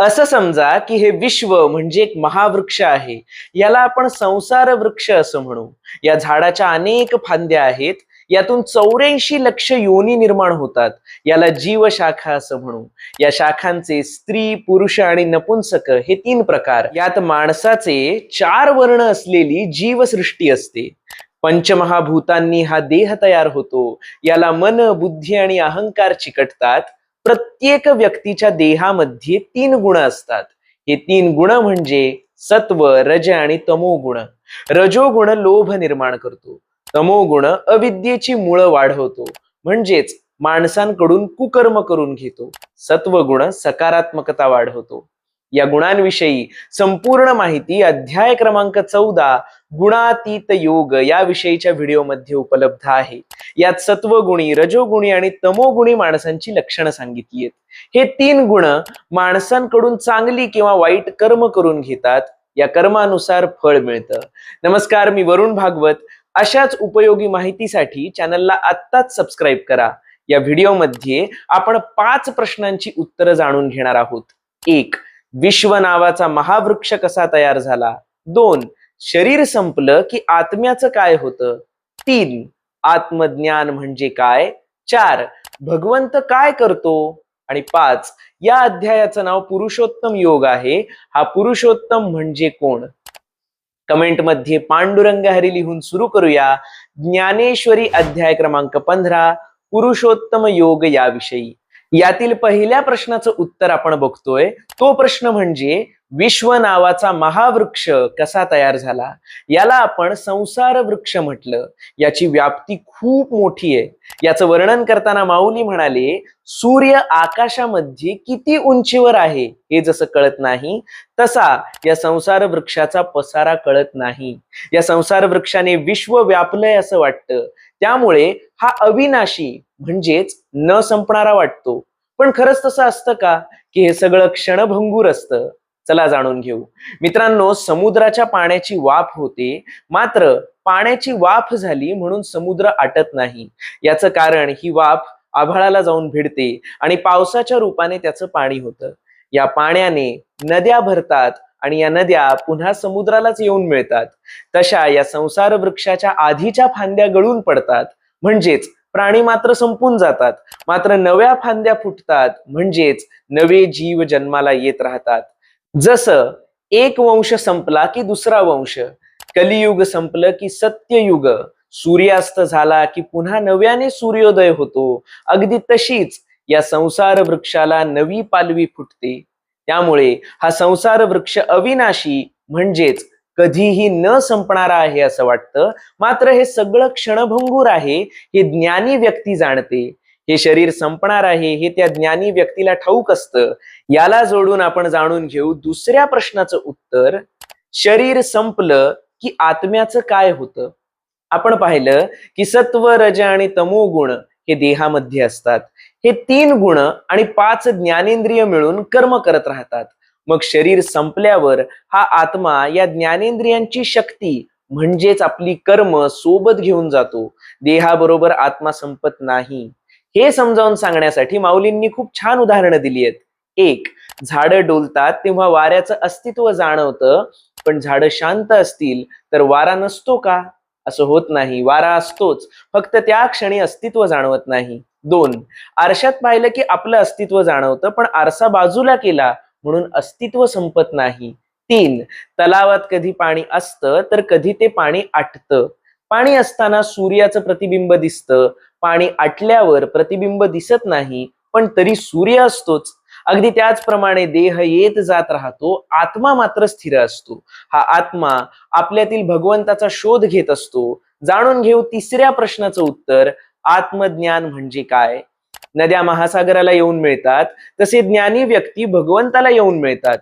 असं समजा की हे विश्व म्हणजे एक महावृक्ष आहे. याला आपण संसार वृक्ष असं म्हणू. या झाडाच्या अनेक फांद्या आहेत. यातून चौऱ्याऐंशी लक्ष योनी निर्माण होतात. याला जीवशाखा असं म्हणू. या शाखांचे स्त्री पुरुष आणि नपुंसक हे तीन प्रकार. यात माणसाचे चार वर्ण असलेली जीवसृष्टी असते. पंचमहाभूतांनी हा देह तयार होतो. याला मन बुद्धी आणि अहंकार चिकटतात. प्रत्येक व्यक्तीच्या देहामध्ये तीन गुण असतात. हे तीन गुण म्हणजे सत्व रज आणि तमोगुण. रजोगुण लोभ निर्माण करतो. तमोगुण अविद्येची मुळं वाढवतो. म्हणजेच माणसांकडून कुकर्म करून घेतो. सत्वगुण सकारात्मकता वाढवतो. या गुणांविषयी संपूर्ण माहिती अध्याय क्रमांक चौदा गुणातीत योग या विषयीच्या व्हिडिओमध्ये उपलब्ध आहे. यात सत्वगुणी रजोगुणी आणि तमोगुणी माणसांची लक्षणं सांगितली आहेत. हे तीन गुण माणसांकडून चांगली किंवा वाईट कर्म करून घेतात. या कर्मानुसार फळ मिळतं. नमस्कार मी वरुण भागवत. अशाच उपयोगी माहितीसाठी चॅनलला आत्ताच सबस्क्राईब करा. या व्हिडिओमध्ये आपण पाच प्रश्नांची उत्तरं जाणून घेणार आहोत. एक विश्व नावाचा महावृक्ष कसा तयार झाला? दोन शरीर संपलं की आत्म्याचं काय होतं? तीन आत्मज्ञान म्हणजे काय? चार भगवंत काय करतो? आणि पाच या अध्यायाचं नाव पुरुषोत्तम योग आहे. हा पुरुषोत्तम म्हणजे कोण? कमेंटमध्ये पांडुरंग हरी लिहून सुरू करूया. ज्ञानेश्वरी अध्याय क्रमांक पंधरा पुरुषोत्तम योग याविषयी. यातील पहिल्या प्रश्नाचं उत्तर आपण बघतोय. तो प्रश्न म्हणजे विश्व नावाचा महावृक्ष कसा तयार झाला? याला आपण संसार वृक्ष म्हटलं. याची व्याप्ती खूप मोठी आहे. याचं वर्णन करताना माऊली म्हणाले सूर्य आकाशामध्ये किती उंचीवर आहे? हे जसं कळत नाही तसा या संसार वृक्षाचा पसारा कळत नाही. या संसार वृक्षाने विश्व व्यापलंय असं वाटतं. त्यामुळे हा अविनाशी म्हणजेच न संपणारा वाटतो. पण खरंच तसं असतं का? की हे सगळं क्षणभंगूर असतं. चला जाणून घेऊ. मित्रांनो समुद्राच्या पाण्याची वाफ होते. मात्र पाण्याची वाफ झाली म्हणून समुद्र आटत नाही. याचं कारण ही वाफ आभाळाला जाऊन भिडते आणि पावसाच्या रूपाने त्याचं पाणी होतं. या पाण्याने नद्या भरतात. आणि या नद्या पुन्हा समुद्रालाच येऊन मिळतात. तशा या संसार वृक्षाच्या आधीच्या फांद्या गळून पडतात. म्हणजेच प्राणी मात्र संपून जातात. मात्र नव्या फांद्या फुटतात. म्हणजेच नवे जीव जन्माला येत राहतात. जसं एक वंश संपला की दुसरा वंश. कलियुग संपलं की सत्ययुग. सूर्यास्त झाला की पुन्हा नव्याने सूर्योदय होतो. अगदी तशीच या संसार वृक्षाला नवी पालवी फुटते. त्यामुळे हा संसार वृक्ष अविनाशी म्हणजेच कधीही न संपणारा आहे असं वाटतं. मात्र हे सगळं क्षणभंगूर आहे हे ज्ञानी व्यक्ती जाणते. हे शरीर संपणार आहे हे त्या ज्ञानी व्यक्तीला ठाऊक असतं. याला जोडून आपण जाणून घेऊ दुसऱ्या प्रश्नाचं उत्तर. शरीर संपलं की आत्म्याचं काय होतं? आपण पाहिलं की सत्व रज आणि तमोगुण हे देहामध्ये असतात. हे तीन गुण आणि पाच ज्ञानेंद्रिय मिळून कर्म करत राहतात. मग शरीर संपल्यावर हा आत्मा या ज्ञानेंद्रियांची शक्ती म्हणजेच आपली कर्म सोबत घेऊन जातो. देहाबरोबर आत्मा संपत नाही. हे समजावून सांगण्यासाठी माऊलींनी खूप छान उदाहरणं दिली आहेत. एक झाडं डोलतात तेव्हा वाऱ्याचं अस्तित्व जाणवतं पण झाडं शांत असतील तर वारा नसतो का? असं होत नाही. वारा असतोच. फक्त त्या क्षणी अस्तित्व जाणवत नाही. दोन आरशात पाहिलं की आपलं अस्तित्व जाणवतं पण आरसा बाजूला केला म्हणून अस्तित्व संपत नाही. तीन तलावात कधी पाणी असतं तर कधी ते पाणी आटतं. पाणी असताना सूर्याचं प्रतिबिंब दिसतं. पाणी आटल्यावर प्रतिबिंब दिसत नाही पण तरी सूर्य असतोच. अगदी त्याचप्रमाणे देह येत जात राहतो आत्मा मात्र स्थिर असतो. हा आत्मा आपल्यातील भगवंताचा शोध घेत असतो. जाणून घेऊ तिसऱ्या प्रश्नाचं उत्तर आत्मज्ञान म्हणजे काय? नद्या महासागराला येऊन मिळतात तसे ज्ञानी व्यक्ती भगवंताला येऊन मिळतात.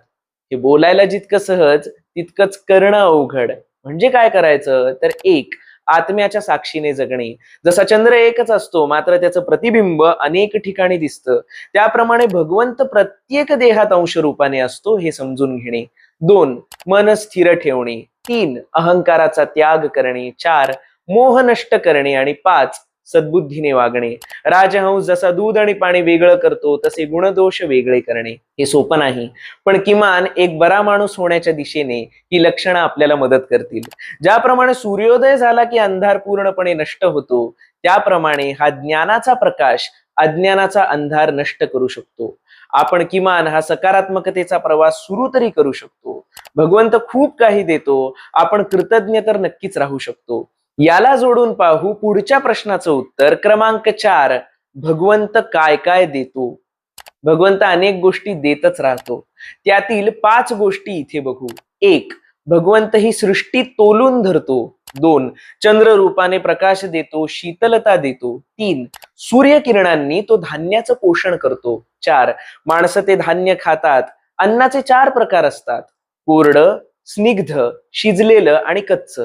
हे बोलायला जितकं सहज तितकंच करणं अवघड. म्हणजे काय करायचं? तर एक आत्म्याच्या साक्षीने जगणे. जसा चंद्र एकच असतो मात्र त्याचं प्रतिबिंब अनेक ठिकाणी दिसतं. त्याप्रमाणे भगवंत प्रत्येक देहात अंश रूपाने असतो हे समजून घेणे. दोन मन स्थिर ठेवणे. तीन अहंकाराचा त्याग करणे. चार मोह नष्ट करणे. आणि पाच सद्बुद्धीने वागणे. राजहंस जसा दूध आणि पाणी वेगळं करतो तसे गुणदोष वेगळे करणे. हे सोपं नाही. पण किमान एक बरा माणूस होण्याच्या दिशेने ही लक्षणं आपल्याला मदत करतील. ज्याप्रमाणे सूर्योदय झाला की अंधार पूर्णपणे नष्ट होतो त्याप्रमाणे हा ज्ञानाचा प्रकाश अज्ञानाचा अंधार नष्ट करू शकतो. आपण किमान हा सकारात्मकतेचा प्रवास सुरू तरी करू शकतो. भगवंत खूप काही देतो. आपण कृतज्ञ तर नक्कीच राहू शकतो. याला जोडून पाहू पुढच्या प्रश्नाचं उत्तर. क्रमांक चार भगवंत काय काय देतो? भगवंत अनेक गोष्टी देतच राहतो. त्यातील पाच गोष्टी इथे बघू. एक भगवंत ही सृष्टी तोलून धरतो. दोन चंद्र रूपाने प्रकाश देतो शीतलता देतो. तीन सूर्यकिरणांनी तो धान्याचं पोषण करतो. चार माणसं ते धान्य खातात. अन्नाचे चार प्रकार असतात. कोरडं स्निग्ध शिजलेलं आणि कच्च.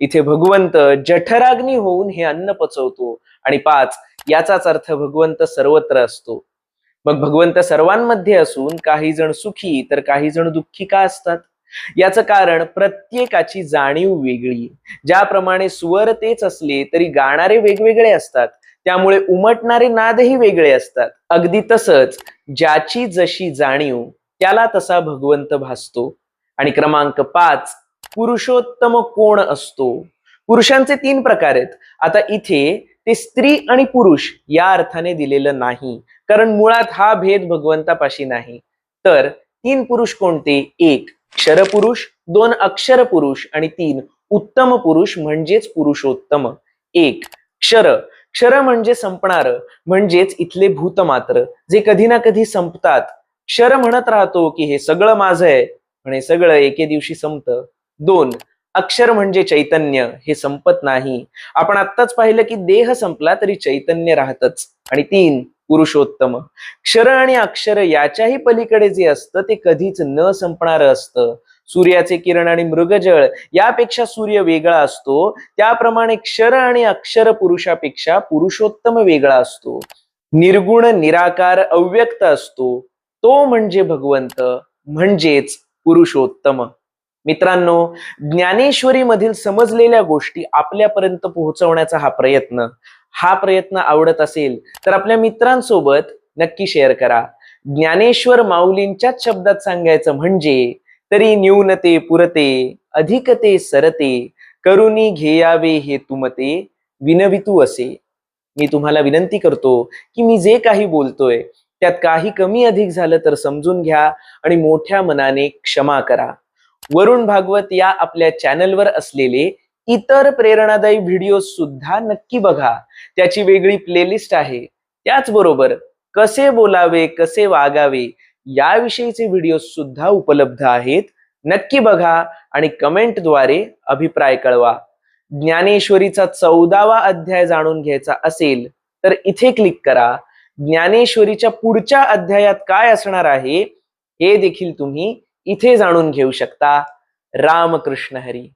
इथे भगवंत जठराग्नी होऊन हे अन्न पचवतो आणि पाच याचाच अर्थ भगवंत सर्वत्र असतो. मग भगवंत सर्वांमध्ये असून काही जण सुखी तर काही जण दुःखी का असतात. याचं कारण प्रत्येकाची जाणीव वेगळी. ज्याप्रमाणे स्वर तेच असले तरी गाणारे वेगवेगळे असतात. त्यामुळे उमटणारे नादही वेगळे असतात. अगदी तसंच ज्याची जशी जाणीव त्याला तसा भगवंत भासतो. आणि क्रमांक पाच पुरुषोत्तम कोण असतो? पुरुषांचे तीन प्रकार आहेत. आता इथे ते स्त्री आणि पुरुष या अर्थाने दिलेलं नाही. कारण मुळात हा भेद भगवंतापाशी नाही. तर तीन पुरुष कोणते? एक क्षरपुरुष दोन अक्षर पुरुष आणि तीन उत्तम पुरुष म्हणजेच पुरुषोत्तम. एक क्षर. क्षर म्हणजे संपणार म्हणजेच इथले भूत मात्र जे कधी ना कधी संपतात. क्षर म्हणत राहतो की हे सगळं माझं आहे पण हे सगळं एके दिवशी संपतं. दोन अक्षर म्हणजे चैतन्य हे संपत नाही. आपण आत्ताच पाहिलं की देह संपला तरी चैतन्य राहतच. आणि तीन पुरुषोत्तम. क्षर आणि अक्षर याच्याही पलीकडे जे असतं ते कधीच न संपणारं असतं. सूर्याचे किरण आणि मृगजळ यापेक्षा सूर्य वेगळा असतो. त्याप्रमाणे क्षर आणि अक्षर पुरुषापेक्षा पुरुषोत्तम वेगळा असतो. निर्गुण निराकार अव्यक्त असतो. तो म्हणजे भगवंत म्हणजेच पुरुषोत्तम. मित्रांनो ज्ञानेश्वरी मधील समजलेल्या गोष्टी आपल्यापर्यंत पोहोचवण्याचा हा प्रयत्न हा प्रयत्न आवडत असेल तर आपल्या मित्रांसोबत नक्की शेअर करा. ज्ञानेश्वर माऊलींच्याच शब्दात सांगायचं म्हणजे तरी न्यूनते पुरते अधिकते सरते करुणी घेयावे हे तुमते विनवितू असे. मी तुम्हाला विनंती करतो की मी जे काही बोलतोय त्यात काही कमी अधिक झालं तर समजून घ्या आणि मोठ्या मनाने क्षमा करा. वरुण भागवत या आपल्या चॅनलवर असलेले इतर प्रेरणादायी व्हिडिओ सुद्धा नक्की बघा. त्याची वेगळी प्लेलिस्ट आहे. त्याचबरोबर कसे बोलावे कसे वागावे याविषयीचे व्हिडिओ सुद्धा उपलब्ध आहेत. नक्की बघा आणि कमेंटद्वारे अभिप्राय कळवा. ज्ञानेश्वरीचा चौदावा अध्याय जाणून घ्यायचा असेल तर इथे क्लिक करा. ज्ञानेश्वरीच्या पुढच्या अध्यायात काय असणार आहे हे देखील तुम्ही इथे जाणून घेऊ शकता. रामकृष्ण हरी.